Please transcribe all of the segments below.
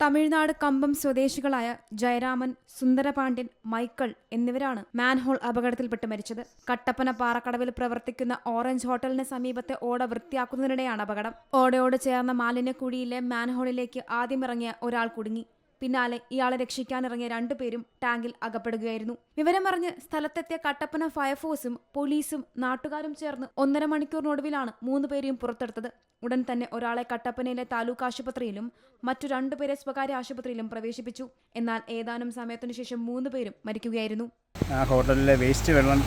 തമിഴ്നാട് കമ്പം സ്വദേശികളായ ജയരാമൻ സുന്ദരപാണ്ഡ്യൻ മൈക്കിൾ എന്നിവരാണ് മാൻഹോൾ അപകടത്തിൽപ്പെട്ട് മരിച്ചത്. കട്ടപ്പന പാറക്കടവിൽ പ്രവർത്തിക്കുന്ന ഓറഞ്ച് ഹോട്ടലിന് സമീപത്തെ ഓട വൃത്തിയാക്കുന്നതിനിടെയാണ് അപകടം. ഓടയോട് ചേർന്ന മാലിന്യക്കുഴിയിലെ മാൻഹോളിലേക്ക് ആദ്യം ഇറങ്ങിയ ഒരാൾ കുടുങ്ങി. പിന്നാലെ ഇയാളെ രക്ഷിക്കാനിറങ്ങിയ രണ്ടുപേരും ടാങ്കിൽ അകപ്പെടുകയായിരുന്നു. വിവരം വിവരമറിഞ്ഞ് സ്ഥലത്തെത്തിയ കട്ടപ്പന ഫയർഫോഴ്സും പോലീസും നാട്ടുകാരും ചേർന്ന് ഒന്നര മണിക്കൂറിനൊടുവിലാണ് മൂന്നുപേരെയും പുറത്തെടുത്തത്. ഉടൻ തന്നെ ഒരാളെ കട്ടപ്പനയിലെ താലൂക്ക് ആശുപത്രിയിലും മറ്റു രണ്ടുപേരെ സ്വകാര്യ ആശുപത്രിയിലും പ്രവേശിപ്പിച്ചു. എന്നാൽ ഏതാനും സമയത്തിനു ശേഷം മൂന്നുപേരും മരിക്കുകയായിരുന്നു. ആ ഹോട്ടലിലെ വേസ്റ്റ് വെള്ളം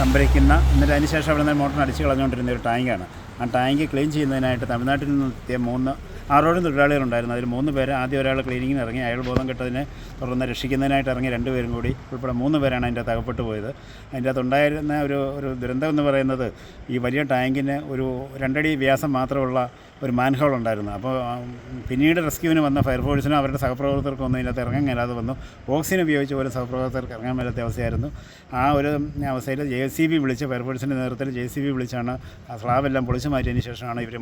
സംഭരിക്കുന്ന എന്നിട്ട് അതിനുശേഷം അവിടെ നിന്ന് മോട്ടറിന് അടിച്ചു കളഞ്ഞുകൊണ്ടിരുന്ന ഒരു ടാങ്കാണ്. ആ ടാങ്ക് ക്ലീൻ ചെയ്യുന്നതിനായിട്ട് തമിഴ്നാട്ടിൽ നിന്ന് എത്തിയ മൂന്ന് ആറോളം തൊഴിലാളികളുണ്ടായിരുന്നു. അതിൽ മൂന്ന് പേര് ആദ്യം ഒരാൾ ക്ലീനിങ്ങിന് ഇറങ്ങി അയാൾ ബോധം കെട്ടതിനെ തുടർന്ന് രക്ഷിക്കുന്നതിനായിട്ട് ഇറങ്ങി രണ്ടുപേരും കൂടി. ഉൾപ്പെടെ മൂന്ന് പേരാണ് അതിന്റെ അകപ്പെട്ടു പോയത്. അതിന്റെ അകത്തുണ്ടായിരുന്ന ഒരു ഒരു ദുരന്തം എന്ന് പറയുന്നത് ഈ വലിയ ടാങ്കിന് ഒരു രണ്ടടി വ്യാസം മാത്രമുള്ള ഒരു മാൻഹോൾ ഉണ്ടായിരുന്നു. അപ്പോൾ പിന്നീട് റെസ്ക്യൂവിന് വന്ന ഫയർഫോഴ്സിനും അവരുടെ സഹപ്രവർത്തകർക്കും ഒന്നും ഇതിനകത്ത് ഇറങ്ങാൻ മേലാതെ വന്നു. ഓക്സിജൻ ഉപയോഗിച്ച് പോലും സഹപ്രവർത്തകർക്ക് ഇറങ്ങാൻ മേലാത്ത അവസ്ഥയായിരുന്നു. ആ ഒരു അവസ്ഥയിൽ ജെ സി ബി വിളിച്ച് ഫയർഫോഴ്സിന്റെ നേതൃത്വത്തിൽ ജെ സി ബി വിളിച്ചാണ് ആ സ്ലാബെല്ലാം പൊളിച്ചു മാറ്റിയതിന് ശേഷമാണ് ഇവർ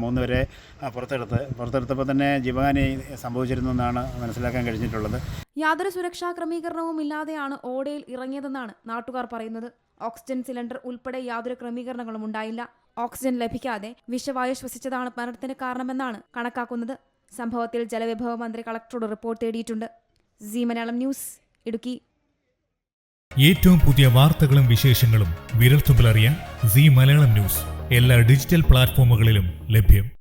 ആ, പുറത്തെടുത്ത് പുറത്തെടുത്തപ്പോൾ തന്നെ ജീവഹാനി സംഭവിച്ചിരുന്നു എന്നാണ് മനസ്സിലാക്കാൻ കഴിഞ്ഞിട്ടുള്ളത്. യാതൊരു സുരക്ഷാ ക്രമീകരണവും ഇല്ലാതെയാണ് ഓടയിൽ ഇറങ്ങിയതെന്നാണ് നാട്ടുകാർ പറയുന്നത്. ഓക്സിജൻ സിലിണ്ടർ ഉൾപ്പെടെ യാതൊരു ക്രമീകരണങ്ങളും ഉണ്ടായില്ല. ഓക്സിജൻ ലഭിക്കാതെ വിഷവായു ശ്വസിച്ചതാണ് മരണത്തിന് കാരണമെന്നാണ് കണക്കാക്കുന്നത്. സംഭവത്തിൽ ജലവിഭവ മന്ത്രി കളക്ടറോട് റിപ്പോർട്ട് തേടിയിട്ടുണ്ട്. Zee Malayalam news Idukki. ഏറ്റവും പുതിയ വാർത്തകളും വിശേഷങ്ങളും വിരൽത്തുമ്പിലറിയാൻ സി മലയാളം ന്യൂസ്. എല്ലാ ഡിജിറ്റൽ പ്ലാറ്റ്ഫോമുകളിലും ലഭ്യം.